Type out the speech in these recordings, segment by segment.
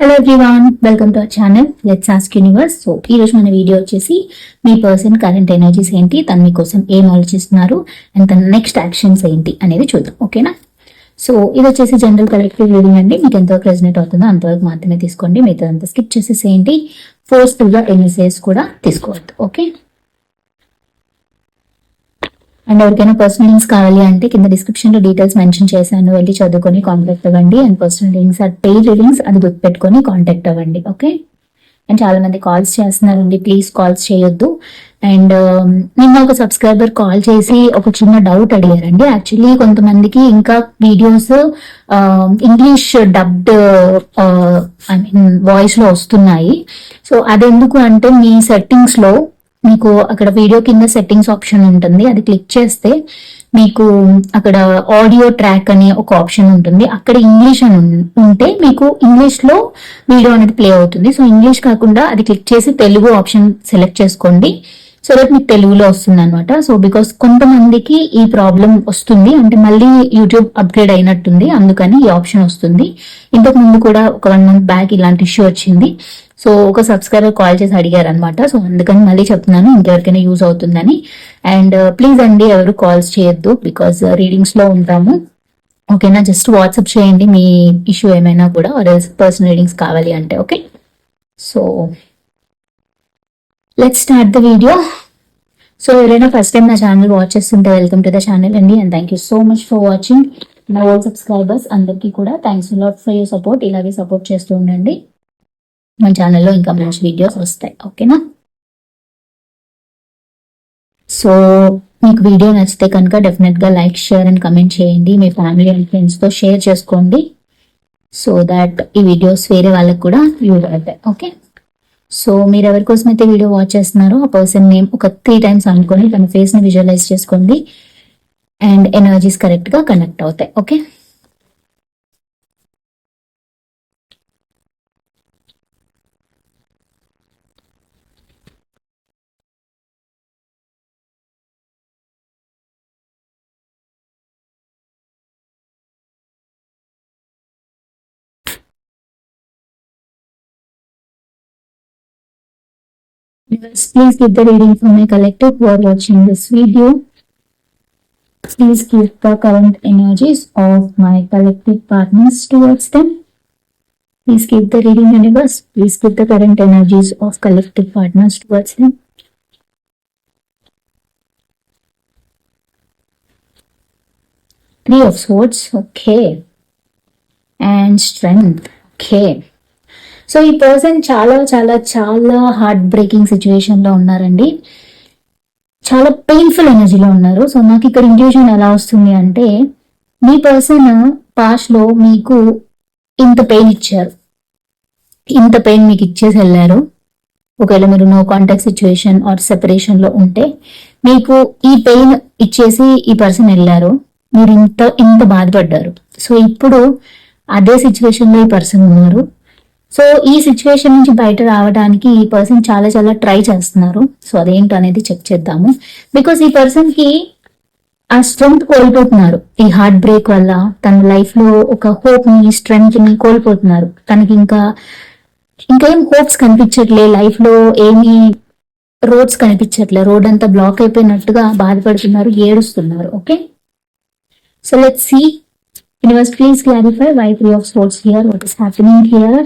Hello everyone welcome to our channel let's ask universe so ఈ రోజు మన video వచ్చేసి మీ పర్సన్ కరెంట్ ఎనర్జీస్ ఏంటి తను మీకోసం ఏం ఆలోచిస్తున్నారు అండ్ తన నెక్స్ట్ యాక్షన్స్ ఏంటి అనేది చూద్దాం ఓకేనా సో ఇది వచ్చేసి జనరల్ కలెక్టివ్ రీడింగ్ అండి. మీకు ఎంతవరకు రెజనేట్ అవుతుందో అంతవరకు మాత్రమే తీసుకోండి. మిగతా అంతా స్కిప్ చేసేసేయండి. ఫోర్స్ఫుల్గా ఎన్ఎస్ఏస్ కూడా తీసుకోవద్దు ఓకే అండ్ ఎవరికైనా పర్సనల్ లింక్స్ కావాలి అంటే కింద డిస్క్రిప్షన్లో డీటెయిల్స్ మెన్షన్ చేశాను వెళ్ళి చదువుకొని కాంటాక్ట్ అవ్వండి. And personal links or paid readings అది గుర్తుపెట్టుకొని కాంటాక్ట్ అవ్వండి. ఓకే అండ్ చాలా మంది కాల్స్ చేస్తున్నారండి. ప్లీజ్ కాల్స్ చేయొద్దు. అండ్ um, నిన్న ఒక సబ్స్క్రైబర్ కాల్ చేసి ఒక చిన్న డౌట్ అడిగారండి. యాక్చువల్లీ కొంతమందికి ఇంకా videos English dubbed I mean వాయిస్లో వస్తున్నాయి. సో అదెందుకు అంటే మీ సెట్టింగ్స్లో మీకు అక్కడ వీడియో కింద సెట్టింగ్స్ ఆప్షన్ ఉంటుంది. అది క్లిక్ చేస్తే మీకు అక్కడ ఆడియో ట్రాక్ అనే ఒక ఆప్షన్ ఉంటుంది. అక్కడ ఇంగ్లీష్ అని ఉంటే మీకు ఇంగ్లీష్లో వీడియో అనేది ప్లే అవుతుంది. సో ఇంగ్లీష్ కాకుండా అది క్లిక్ చేసి తెలుగు ఆప్షన్ సెలెక్ట్ చేసుకోండి. సో దట్ మీకు తెలుగులో వస్తుంది అనమాట సో బికాస్ కొంతమందికి ఈ ప్రాబ్లం వస్తుంది. అంటే మళ్ళీ యూట్యూబ్ అప్గ్రేడ్ అయినట్టుంది. అందుకని ఈ ఆప్షన్ వస్తుంది. ఇంతకు ముందు కూడా ఒక వన్ మంత్ బ్యాక్ ఇలాంటి ఇష్యూ వచ్చింది. సో ఒక సబ్స్క్రైబర్ కాల్ చేసి అడిగారు అనమాట సో అందుకని మళ్ళీ చెప్తున్నాను ఇంకెవరికైనా యూజ్ అవుతుందని. అండ్ uh, ప్లీజ్ అండి ఎవరు కాల్స్ చేయొద్దు బికాస్ రీడింగ్స్ uh, లో ఉంటాము. ఓకేనా? జస్ట్ వాట్సాప్ చేయండి మీ ఇష్యూ ఏమైనా కూడా పర్సనల్ రీడింగ్స్ కావాలి అంటే okay so let start the video so ఎవరైనా ఫస్ట్ టైం నా ఛానల్ వాచ్ చేస్తుంటే వెల్కమ్ టు ద ఛానల్ అండి. And thank you so much for watching నా ఓల్డ్ సబ్స్క్రైబర్స్ అందరికీ కూడా thanks lot for your support ఇలాగే సపోర్ట్ చేస్తూ ఉండండి. మన ఛానల్లో ఇంకా మంచి వీడియోస్ వస్తాయి. ఓకేనా? సో మీకు వీడియో నచ్చితే కనుక డెఫినెట్గా లైక్ షేర్ అండ్ కమెంట్ చేయండి. మీ ఫ్యామిలీ అండ్ ఫ్రెండ్స్తో షేర్ చేసుకోండి. సో దాట్ ఈ వీడియోస్ వేరే వాళ్ళకి కూడా యూజ్ అవుతాయి. ఓకే? సో మీరు ఎవరి కోసం అయితే వీడియో వాచ్ చేస్తున్నారో ఆ పర్సన్ నేమ్ ఒక త్రీ టైమ్స్ అనుకొని తన ఫేస్ని విజువలైజ్ చేసుకోండి. అండ్ ఎనర్జీస్ కరెక్ట్గా కనెక్ట్ అవుతాయి. Okay? Yes, please give the reading for my collective who are watching this video. Please give the current energies of my collective partners towards them. Please give the reading universe. Please give the current energies of collective partners towards them. Three of Swords, okay. And Strength, okay. So ఈ person చాలా చాలా చాలా heart breaking సిచ్యువేషన్లో ఉన్నారండి. చాలా painful ఎనర్జీలో ఉన్నారు. So నాకు ఇక్కడ ఇంట్యూషన్ ఎలా వస్తుంది అంటే మీ పర్సన్ పాస్ట్లో మీకు ఇంత పెయిన్ ఇచ్చారు. ఇంత పెయిన్ మీకు ఇచ్చేసి వెళ్ళారు. ఒకవేళ మీరు నో కాంటాక్ట్ సిచ్యువేషన్ ఆర్ సెపరేషన్లో ఉంటే మీకు ఈ పెయిన్ ఇచ్చేసి ఈ పర్సన్ వెళ్ళారు. మీరు ఇంత ఇంత బాధపడ్డారు. సో ఇప్పుడు అదే సిచ్యువేషన్లో ఈ పర్సన్ ఉన్నారు. సో ఈ సిచ్యువేషన్ నుంచి బయట రావడానికి ఈ పర్సన్ చాలా చాలా ట్రై చేస్తున్నారు. సో అదేంటో అనేది చెక్ చేద్దాము. బికాస్ ఈ పర్సన్కి ఆ స్ట్రెంగ్త్ కోల్పోతున్నారు. ఈ హార్ట్ బ్రేక్ వల్ల తన లైఫ్లో ఒక హోప్ని స్ట్రెంగ్త్ని కోల్పోతున్నారు. తనకి ఇంకా ఇంకేం హోప్స్ కనిపించట్లే. లైఫ్లో ఏమి రోడ్స్ కనిపించట్లే. రోడ్ అంతా బ్లాక్ అయిపోయినట్టుగా బాధపడుతున్నారు ఏడుస్తున్నారు. Okay so let see universe please clarify why three of swords here what is happening here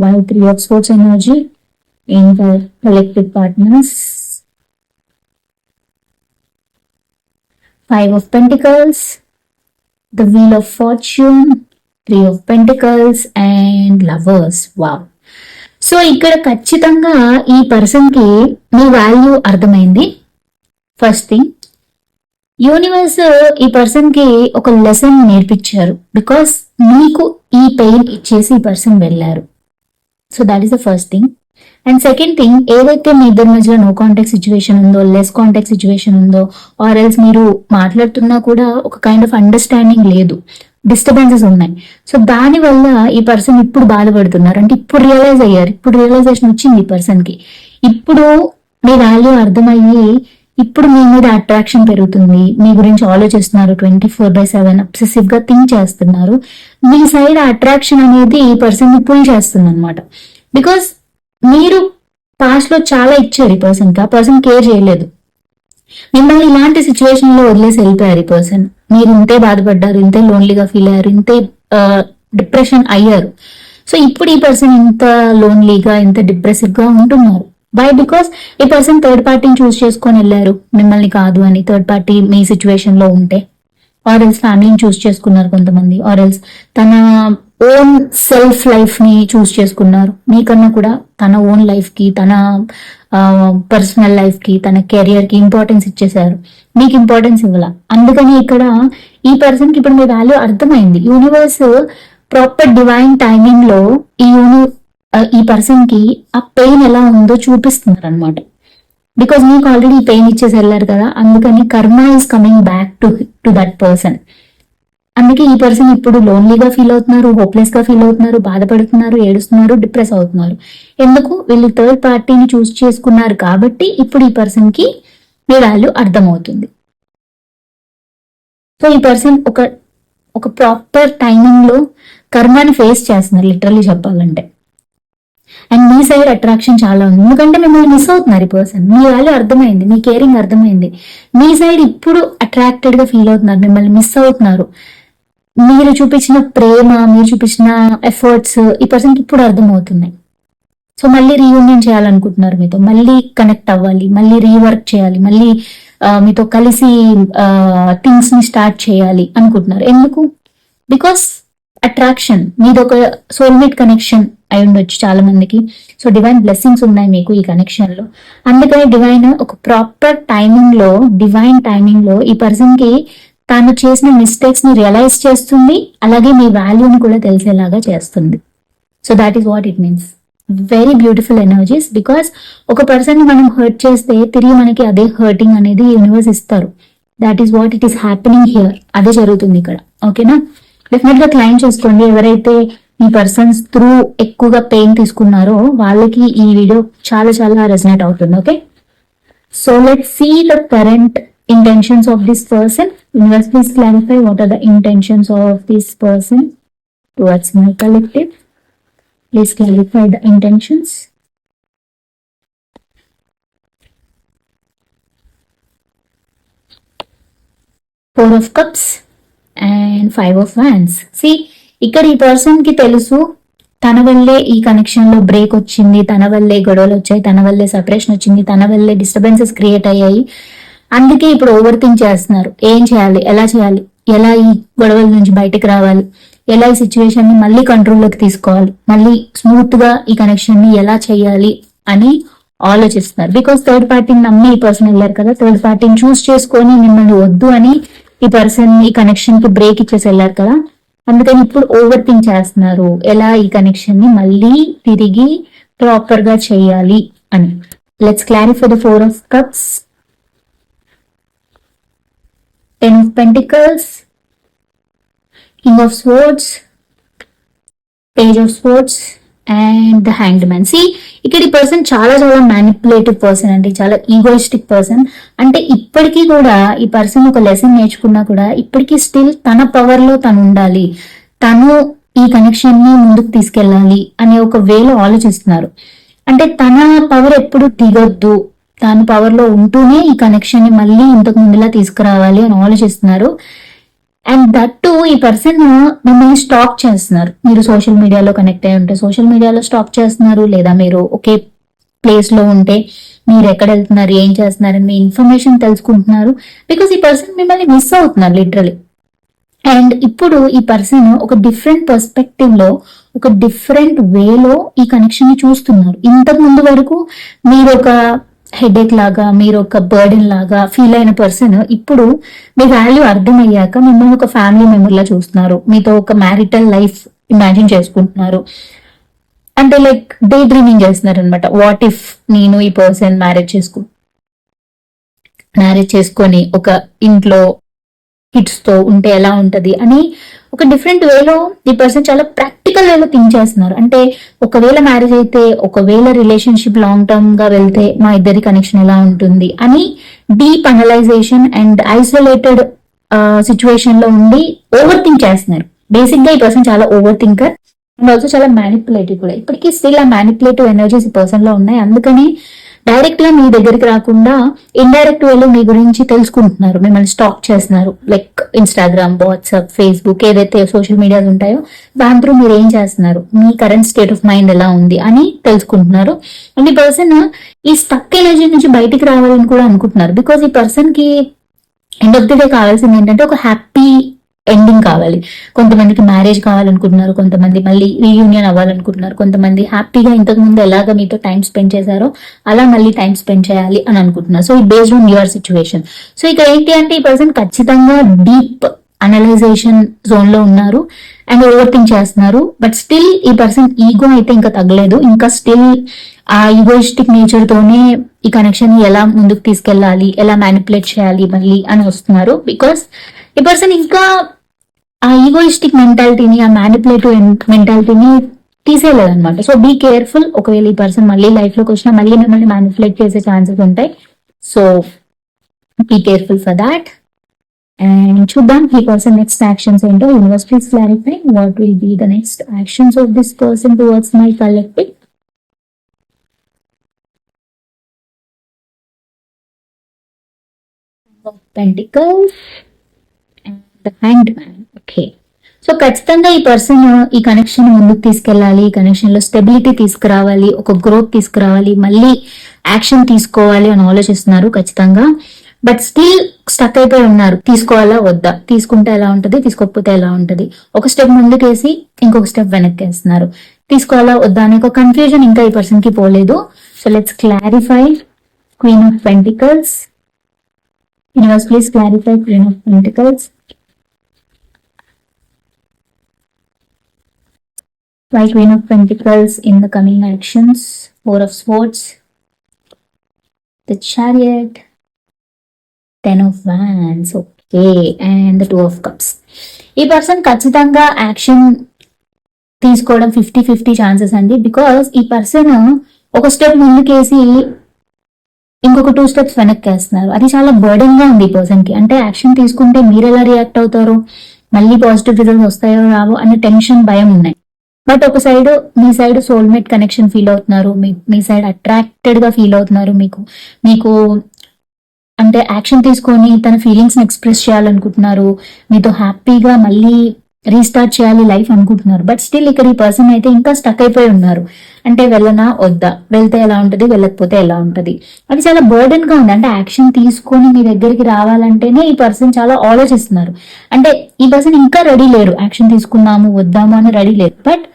while three of swords energy in the collective partners five of pentacles the wheel of fortune three of pentacles and lovers wow so ఇక్కడ ఖచ్చితంగా ఈ పర్సన్కి మీ value అర్థమైంది first thing universe ఈ పర్సన్కి ఒక lesson నేర్పించారు బికాస్ మీకు ఈ పెయిన్ ఇచ్చేసి ఈ పర్సన్ వెళ్ళారు so that is the first thing and second thing ఏదైతే మీ ఇద్దరి మధ్యలో నో కాంటాక్ట్ సిచ్యువేషన్ ఉందో లెస్ కాంటాక్ట్ సిచ్యువేషన్ ఉందో ఆర్ ఎల్స్ మీరు మాట్లాడుతున్నా కూడా ఒక కైండ్ ఆఫ్ అండర్స్టాండింగ్ లేదు డిస్టర్బెన్సెస్ ఉన్నాయి. సో దాని వల్ల ఈ పర్సన్ ఇప్పుడు బాధపడుతున్నారు. అంటే ఇప్పుడు రియలైజ్ అయ్యారు. ఇప్పుడు రియలైజేషన్ వచ్చింది ఈ పర్సన్కి. ఇప్పుడు మీ వాల్యూ అర్థమయ్యి ఇప్పుడు మీ మీద అట్రాక్షన్ పెరుగుతుంది. మీ గురించి ఆలోచిస్తున్నారు. ట్వంటీ ఫోర్ బై సెవెన్ అబ్సెసివ్గా థింక్ చేస్తున్నారు. మీ సైడ్ అట్రాక్షన్ అనేది ఈ పర్సన్ని పుల్ చేస్తుంది అనమాట బికాస్ మీరు పాస్ట్లో చాలా ఇచ్చారు ఈ పర్సన్కి. ఆ పర్సన్ కేర్ చేయలేదు. మిమ్మల్ని ఇలాంటి సిచ్యువేషన్లో వదిలేసి వెళ్ళిపోయారు ఈ పర్సన్ మీరు ఇంతే బాధపడ్డారు ఇంతే లోన్లీగా ఫీల్ అయ్యారు ఇంతే డిప్రెషన్ అయ్యారు. సో ఇప్పుడు ఈ పర్సన్ ఇంత లోన్లీగా ఇంత డిప్రెసివ్గా ఉంటున్నారు. వై బికాస్ ఈ పర్సన్ థర్డ్ పార్టీని చూస్ చేసుకొని వెళ్ళారు. మిమ్మల్ని కాదు అని థర్డ్ పార్టీ మీ సిచ్యువేషన్లో ఉంటే. ఆర్ ఎల్స్ ఫ్యామిలీని చూస్ చేసుకున్నారు కొంతమంది. ఆర్ ఎల్స్ తన ఓన్ సెల్ఫ్ లైఫ్ని చూస్ చేసుకున్నారు. మీకన్నా కూడా తన ఓన్ లైఫ్కి తన పర్సనల్ లైఫ్కి తన కెరియర్కి ఇంపార్టెన్స్ ఇచ్చేసారు మీకు ఇంపార్టెన్స్ ఇవ్వాల? అందుకని ఇక్కడ ఈ పర్సన్కి ఇప్పుడు మీ వాల్యూ అర్థమైంది. యూనివర్స్ ప్రాపర్ డివైన్ టైమింగ్లో ఈ యూని ఈ పర్సన్కి ఆ పెయిన్ ఎలా ఉందో చూపిస్తున్నారు అనమాట బికాస్ మీకు ఆల్రెడీ పెయిన్ ఇచ్చేసి వెళ్ళారు కదా అందుకని karma is coming back to to that person అందుకే ఈ పర్సన్ ఇప్పుడు లోన్లీగా ఫీల్ అవుతున్నారు హోప్లెస్గా ఫీల్ అవుతున్నారు బాధపడుతున్నారు ఏడుస్తున్నారు డిప్రెస్ అవుతున్నారు. ఎందుకు? వీళ్ళు థర్డ్ పార్టీని చూస్ చేసుకున్నారు కాబట్టి ఇప్పుడు ఈ పర్సన్కి మీ వాల్యూ అర్థమవుతుంది. సో ఈ పర్సన్ ఒక ఒక ప్రాపర్ టైమింగ్లో కర్మాని ఫేస్ చేస్తున్నారు లిటరలీ చెప్పాలంటే. అండ్ మీ సైడ్ అట్రాక్షన్ చాలా ఉంది. ఎందుకంటే మిమ్మల్ని మిస్ అవుతున్నారు ఈ పర్సన్ మీ వాల్యూ అర్థమైంది మీ కేరింగ్ అర్థమైంది. మీ సైడ్ ఇప్పుడు అట్రాక్టెడ్గా ఫీల్ అవుతున్నారు మిమ్మల్ని మిస్ అవుతున్నారు. మీరు చూపించిన ప్రేమ మీరు చూపించిన ఎఫర్ట్స్ ఈ పర్సన్కి ఇప్పుడు అర్థమవుతున్నాయి. సో మళ్ళీ రీయూనియన్ చేయాలనుకుంటున్నారు మీతో. మళ్ళీ కనెక్ట్ అవ్వాలి మళ్ళీ రీవర్క్ చేయాలి మళ్ళీ మీతో కలిసి థింగ్స్ని స్టార్ట్ చేయాలి అనుకుంటున్నారు. ఎందుకు? బికాస్ అట్రాక్షన్ మీది ఒక సోల్మేట్ కనెక్షన్ అయి ఉండొచ్చు చాలా మందికి సో డివైన్ బ్లెస్సింగ్స్ ఉన్నాయి మీకు ఈ కనెక్షన్లో. అందుకని డివైన్ ఒక ప్రాపర్ టైమింగ్లో డివైన్ టైమింగ్లో ఈ పర్సన్కి తాను చేసిన మిస్టేక్స్ని రియలైజ్ చేస్తుంది అలాగే మీ వాల్యూని కూడా తెలిసేలాగా చేస్తుంది. So that is what it means very beautiful energies because ఒక పర్సన్ని మనం హర్ట్ చేస్తే తిరిగి మనకి అదే హర్టింగ్ అనేది యూనివర్స్ ఇస్తారు. That is what it is happening here అదే జరుగుతుంది ఇక్కడ. ఓకేనా డెఫినెట్గా క్లైమ్ చేసుకోండి. ఎవరైతే మీ పర్సన్స్ త్రూ ఎక్కువగా పెయిన్ తీసుకున్నారో వాళ్ళకి ఈ వీడియో చాలా చాలా రెజనేట్ అవుతుంది okay so let see the current intentions of this person investment clarify what are the intentions of this person towards my collective please clarify the intentions four of cups and five of wands see ఇక్కడ ఈ పర్సన్కి తెలుసు తన వల్లే ఈ కనెక్షన్లో break వచ్చింది తన వల్లే గొడవలు వచ్చాయి తన వల్లే సపరేషన్ వచ్చింది తన వల్లే డిస్టర్బెన్సెస్ క్రియేట్ అయ్యాయి. అందుకే ఇప్పుడు ఓవర్ థింక్ చేస్తున్నారు. ఏం చేయాలి? ఎలా చేయాలి? ఎలా ఈ గొడవల నుంచి బయటకు రావాలి? ఎలా ఈ సిచ్యువేషన్ని మళ్ళీ కంట్రోల్లోకి తీసుకోవాలి? మళ్ళీ స్మూత్గా ఈ కనెక్షన్ని ఎలా చేయాలి అని ఆలోచిస్తున్నారు. బికాస్ థర్డ్ పార్టీని నమ్మి ఈ పర్సన్ వెళ్ళారు కదా థర్డ్ పార్టీని చూస్ చేసుకొని మిమ్మల్ని వద్దు అని ఈ పర్సన్ ఈ కనెక్షన్కి బ్రేక్ ఇచ్చేసి వెళ్ళారు కదా? అందుకని ఇప్పుడు ఓవర్ థింక్ చేస్తున్నారు. ఎలా ఈ కనెక్షన్ని మళ్ళీ తిరిగి ప్రాపర్గా చేయాలి అని. Let's clarify the four of cups ten of pentacles king of swords page of swords and the hanged man. See ఇక్కడ ఈ పర్సన్ చాలా చాలా మ్యానిపులేటివ్ పర్సన్ అండి. చాలా ఈగోయిస్టిక్ పర్సన్. అంటే ఇప్పటికీ కూడా ఈ పర్సన్ ఒక లెసన్ నేర్చుకున్నా కూడా ఇప్పటికీ స్టిల్ తన పవర్లో తను ఉండాలి. తను ఈ కనెక్షన్ని ముందుకు తీసుకెళ్ళాలి అనే ఒక వేలో ఆలోచిస్తున్నారు. అంటే తన పవర్ ఎప్పుడు దిగొద్దు. తాను పవర్లో ఉంటూనే ఈ కనెక్షన్ని మళ్ళీ ఇంతకు ముందులా తీసుకురావాలి అని ఆలోచిస్తున్నారు. అండ్ దట్టు ఈ పర్సన్ మిమ్మల్ని స్టాక్ చేస్తున్నారు. మీరు సోషల్ మీడియాలో కనెక్ట్ అయి ఉంటే సోషల్ మీడియాలో స్టాక్ చేస్తున్నారు. లేదా మీరు ఒకే ప్లేస్లో ఉంటే మీరు ఎక్కడ వెళ్తున్నారు ఏం చేస్తున్నారు అని మీ ఇన్ఫర్మేషన్ తెలుసుకుంటున్నారు. బికాస్ ఈ పర్సన్ మిమ్మల్ని మిస్ అవుతున్నారు లిటరలీ అండ్ ఇప్పుడు ఈ పర్సన్ ఒక డిఫరెంట్ పర్స్పెక్టివ్లో ఒక డిఫరెంట్ వేలో ఈ కనెక్షన్ని చూస్తున్నారు. ఇంతకు ముందు వరకు మీరు ఒక హెడేక్ లాగా మీరు ఒక బర్డెన్ లాగా ఫీల్ అయిన పర్సన్ ఇప్పుడు మీ వాల్యూ అర్థమయ్యాక మిమ్మల్ని ఒక ఫ్యామిలీ మెంబర్లా చూస్తున్నారు. మీతో ఒక మ్యారిటల్ లైఫ్ ఇమాజిన్ చేసుకుంటున్నారు. అంటే లైక్ డే డ్రీమింగ్ చేస్తున్నారు అనమాట వాట్ ఇఫ్ నేను ఈ పర్సన్ మ్యారేజ్ చేసుకు మ్యారేజ్ చేసుకొని ఒక ఇంట్లో హిట్స్తో ఉంటే ఎలా ఉంటుంది అని ఒక డిఫరెంట్ వేలో ఈ పర్సన్ చాలా ప్రాక్టికల్ వేలో థింక్ చేస్తున్నారు. అంటే ఒకవేళ మ్యారేజ్ అయితే ఒకవేళ రిలేషన్షిప్ లాంగ్ టర్మ్గా వెళ్తే మా ఇద్దరి కనెక్షన్ ఎలా ఉంటుంది అని డీప్ అనలైజేషన్ అండ్ ఐసోలేటెడ్ సిచ్యువేషన్లో ఉండి ఓవర్ థింక్ చేస్తున్నారు. బేసిక్గా ఈ పర్సన్ చాలా ఓవర్ థింకర్ అండ్ ఆల్సో చాలా మ్యానిపులేటివ్ కూడా. ఇప్పటికీ స్టిల్ ఆ మ్యానిపులేటివ్ ఎనర్జీస్ ఈ పర్సన్లో ఉన్నాయి. అందుకని డైరెక్ట్గా మీ దగ్గరికి రాకుండా ఇండైరెక్ట్ వేలో మీ గురించి తెలుసుకుంటున్నారు మిమ్మల్ని స్టాక్ చేస్తున్నారు. లైక్ ఇన్స్టాగ్రామ్ వాట్సాప్ ఫేస్బుక్ ఏదైతే సోషల్ మీడియాస్ ఉంటాయో దాని త్రూ మీరు ఏం చేస్తున్నారు? మీ కరెంట్ స్టేట్ ఆఫ్ మైండ్ ఎలా ఉంది అని తెలుసుకుంటున్నారు. అండ్ ఈ పర్సన్ ఈ స్టక్ ఎనర్జీ నుంచి బయటికి రావాలని కూడా అనుకుంటున్నారు. బికాస్ ఈ పర్సన్కి ఎండ్ ఆఫ్ ది డే కావాల్సింది ఏంటంటే ఒక హ్యాపీ ఎండింగ్ కావాలి. కొంతమందికి మ్యారేజ్ కావాలనుకుంటున్నారు కొంతమంది మళ్ళీ రీయూనియన్ అవ్వాలనుకుంటున్నారు కొంతమంది హ్యాపీగా ఇంతకుముందు ఎలాగ మీతో టైం స్పెండ్ చేశారో అలా మళ్ళీ టైం స్పెండ్ చేయాలి అని అనుకుంటున్నారు. సో ఈ based on your situation so ఇక్కడ ఏంటి అంటే ఈ పర్సన్ ఖచ్చితంగా డీప్ అనలైజేషన్ జోన్లో ఉన్నారు అండ్ ఓవర్ థింక్ చేస్తున్నారు. బట్ స్టిల్ ఈ పర్సన్ ఈగో అయితే ఇంకా తగ్గలేదు. ఇంకా స్టిల్ ఆ ఈగోయిస్టిక్ నేచర్ తోనే ఈ కనెక్షన్ ఎలా ముందుకు తీసుకెళ్ళాలి ఎలా మ్యానిపులేట్ చేయాలి మళ్ళీ అని వస్తున్నారు. బికాస్ ఈ పర్సన్ ఇంకా ఆ ఈగోయిస్టిక్ మెంటాలిటీని ఆ మ్యానిపులేటివ్ మెంటాలిటీని తీసేయలేదు అనమాట సో బీ కేర్ఫుల్ ఒకవేళ ఈ పర్సన్ మళ్ళీ లైఫ్లోకి వచ్చినా మళ్ళీ మిమ్మల్ని మ్యానిపులేట్ చేసే ఛాన్సెస్ ఉంటాయి. So be careful for that and చూద్దాం ఈ పర్సన్ నెక్స్ట్ యాక్షన్స్ ఏంటో. Universe please clarify what will be the next actions of this person towards my collective Pentacles. The hand man okay so ఖచ్చితంగా ఈ person ఈ connection ముందుకు తీసుకెళ్ళాలి. ఈ కనెక్షన్లో స్టెబిలిటీ తీసుకురావాలి. ఒక గ్రోత్ తీసుకురావాలి. మళ్ళీ యాక్షన్ తీసుకోవాలి అని ఆలోచిస్తున్నారు ఖచ్చితంగా. బట్ స్టిల్ స్టక్ అయిపోయి ఉన్నారు. తీసుకోవాలా వద్దా? తీసుకుంటే ఎలా ఉంటది? తీసుకోకపోతే ఎలా ఉంటది? ఒక స్టెప్ ముందుకేసి ఇంకొక స్టెప్ వెనక్కి వేస్తున్నారు తీసుకోవాలా వద్దా అనే ఒక కన్ఫ్యూజన్ ఇంకా ఈ పర్సన్కి పోలేదు. So let's clarify Queen of Pentacles universe please clarify Queen of Pentacles Right Queen of Pentacles in the coming actions? Four of Swords. The Chariot. Ten of Wands. Okay. And the Two of Cups. ఈ person ఖచ్చితంగా action తీసుకోవడం fifty fifty chances అండి because ఈ person ఒక step ముందుకేసి ఇంకొక two steps వెనక్కి వేస్తున్నారు అది చాలా బర్డెన్గా ఉంది ఈ పర్సన్కి అంటే యాక్షన్ తీసుకుంటే మీరు ఎలా రియాక్ట్ అవుతారు మళ్ళీ పాజిటివ్ రిజల్ట్స్ వస్తాయో రావో అనే టెన్షన్ భయం ఉన్నాయి బట్ ఒక సైడ్ మీ సైడ్ సోల్మేట్ కనెక్షన్ ఫీల్ అవుతున్నారు. మీ మీ సైడ్ అట్రాక్టెడ్గా ఫీల్ అవుతున్నారు మీకు. మీకు అంటే యాక్షన్ తీసుకొని తన ఫీలింగ్స్ని ఎక్స్ప్రెస్ చేయాలనుకుంటున్నారు. మీతో హ్యాపీగా మళ్ళీ రీస్టార్ట్ చేయాలి లైఫ్ అనుకుంటున్నారు. బట్ స్టిల్ ఇక్కడ ఈ పర్సన్ అయితే ఇంకా స్టక్ అయిపోయి ఉన్నారు. అంటే వెళ్ళనా వద్దా? వెళ్తే ఎలా ఉంటుంది వెళ్ళకపోతే ఎలా ఉంటుంది? అది చాలా బర్డెన్గా ఉంది. అంటే యాక్షన్ తీసుకొని మీ దగ్గరికి రావాలంటేనే ఈ పర్సన్ చాలా ఆలోచిస్తున్నారు. అంటే ఈ పర్సన్ ఇంకా రెడీ లేరు. యాక్షన్ తీసుకుందాము వద్దాము అని రెడీ లేరు. బట్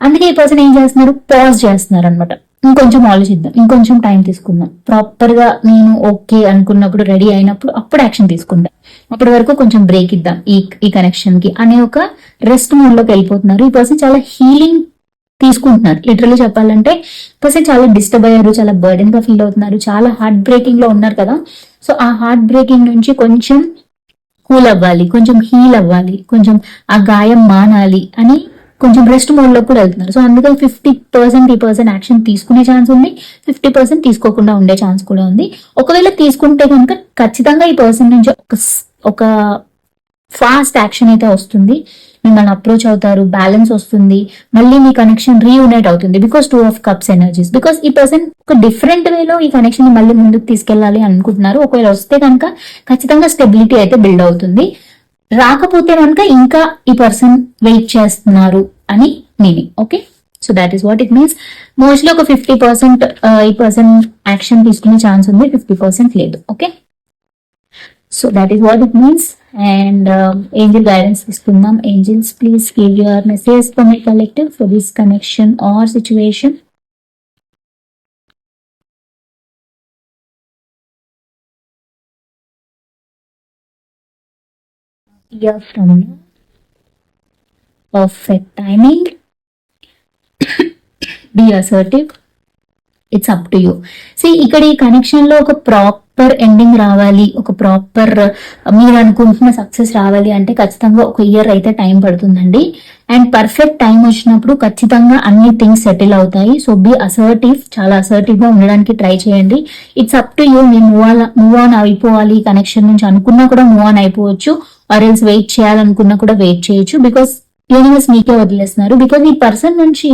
అందుకే ఈ పర్సన్ ఏం చేస్తున్నారు? పాజ్ చేస్తున్నారు అనమాట ఇంకొంచెం ఆలోచిద్దాం. ఇంకొంచెం టైం తీసుకుందాం. ప్రాపర్గా నేను ఓకే అనుకున్నప్పుడు రెడీ అయినప్పుడు అప్పుడు యాక్షన్ తీసుకుందాం. అప్పటి వరకు కొంచెం బ్రేక్ ఇద్దాం ఈ ఈ కనెక్షన్కి అనే ఒక రెస్ట్ మోడ్లోకి వెళ్ళిపోతున్నారు. ఈ పర్సన్ చాలా హీలింగ్ తీసుకుంటున్నారు. లిటరలీ చెప్పాలంటే పర్సన్ చాలా డిస్టర్బ్ అయ్యారు చాలా బర్డెన్గా ఫీల్ అవుతున్నారు చాలా హార్ట్ బ్రేకింగ్లో ఉన్నారు కదా. సో ఆ హార్ట్ బ్రేకింగ్ నుంచి కొంచెం కూల్ అవ్వాలి కొంచెం హీల్ అవ్వాలి కొంచెం ఆ గాయం మానాలి అని కొంచెం రెస్ట్ మోడ్లో కూడా వెళ్తున్నారు. సో అందుకని ఫిఫ్టీ పర్సెంట్ ఈ పర్సన్ యాక్షన్ తీసుకునే ఛాన్స్ ఉంది. ఫిఫ్టీ పర్సెంట్ తీసుకోకుండా ఉండే ఛాన్స్ కూడా ఉంది. ఒకవేళ తీసుకుంటే కనుక ఖచ్చితంగా ఈ పర్సన్ నుంచి ఒక ఒక ఫాస్ట్ యాక్షన్ అయితే వస్తుంది. మిమ్మల్ని అప్రోచ్ అవుతారు బ్యాలెన్స్ వస్తుంది. మళ్ళీ మీ కనెక్షన్ రీయునైట్ అవుతుంది because Two of Cups energies because ఈ పర్సన్ ఒక డిఫరెంట్ వేలో ఈ కనెక్షన్ మళ్ళీ ముందుకు తీసుకెళ్ళాలి అనుకుంటున్నారు. ఒకవేళ వస్తే కనుక ఖచ్చితంగా స్టెబిలిటీ అయితే బిల్డ్ అవుతుంది. రాకపోతే కనుక ఇంకా ఈ పర్సన్ వెయిట్ చేస్తున్నారు అని meaning okay so that is what it means mostly ఒక ఫిఫ్టీ పర్సెంట్ ఈ పర్సన్ యాక్షన్ తీసుకునే ఛాన్స్ ఉంది ఫిఫ్టీ పర్సెంట్ లేదు okay so that is what it means and angel guidance తీసుకుందాం. Angels please give your message for my collective for this connection or situation diaphragm. Perfect timing. Be assertive. It's up to you see ఇక్కడ ఈ కనెక్షన్లో ఒక proper ending రావాలి ఒక proper uh, మీరు అనుకుంటున్న success రావాలి అంటే ఖచ్చితంగా ఒక ఇయర్ అయితే టైం పడుతుందండి. అండ్ పర్ఫెక్ట్ టైం వచ్చినప్పుడు ఖచ్చితంగా అన్ని థింగ్స్ సెటిల్ అవుతాయి. సో బీ అసర్టివ్ చాలా అసర్టివ్గా ఉండడానికి ట్రై చేయండి. ఇట్స్ అప్ టు యూ మీరు మూవ్ మూవ్ ఆన్ అయిపోవాలి కనెక్షన్ నుంచి. అనుకున్నా కూడా మూవ్ ఆన్ అయిపోవచ్చు. ఆర్ ఎల్స్ వెయిట్ చేయాలనుకున్నా కూడా వెయిట్ చేయొచ్చు. బికాస్ యూనివర్స్ మీకే వదిలేస్తున్నారు. బికాస్ ఈ పర్సన్ నుంచి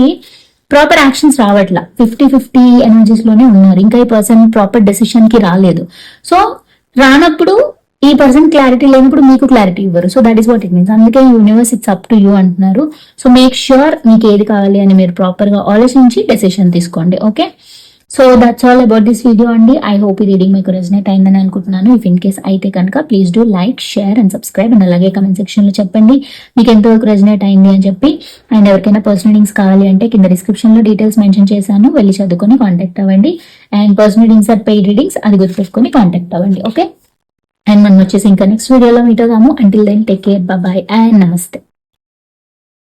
ప్రాపర్ యాక్షన్స్ రావట్లా. ఫిఫ్టీ ఫిఫ్టీ ఎనర్జీస్లోనే ఉన్నారు. ఇంకా ఈ పర్సన్ ప్రాపర్ డెసిషన్కి రాలేదు. సో రానప్పుడు ఈ పర్సన్ క్లారిటీ లేనప్పుడు మీకు క్లారిటీ ఇవ్వరు. So that is what it means అందుకే universe it's up to you అంటున్నారు. సో మేక్ ష్యూర్ మీకు ఏది కావాలి అని మీరు ప్రాపర్గా ఆలోచించి డెసిషన్ తీసుకోండి. Okay so that's all about this video అండి ఐ హోప్ ఈ రీడింగ్ మీకు రెజనేట్ అయిందని అనుకుంటున్నాను. ఇఫ్ ఇన్ కేస్ అయితే కనుక please do like share and subscribe and అలాగే కమెంట్ సెక్షన్లో చెప్పండి. మీకు ఎంతవరకు రెజనేట్ అయింది అని చెప్పి. అండ్ ఎవరికైనా పర్సనల్ రీడింగ్స్ కావాలి అంటే కింద డిస్క్రిప్షన్లో డీటెయిల్స్ మెన్షన్ చేశాను. వెళ్ళి చదువుకొని కాంటాక్ట్ అవ్వండి. And personal readings or paid readings అది గుర్తుపెట్టుకొని కాంటాక్ట్ అవ్వండి. ఓకే అండ్ మనం వచ్చేసి ఇంకా నెక్స్ట్ వీడియోలో మీట్ అవుదాము until then take care bye and నమస్తే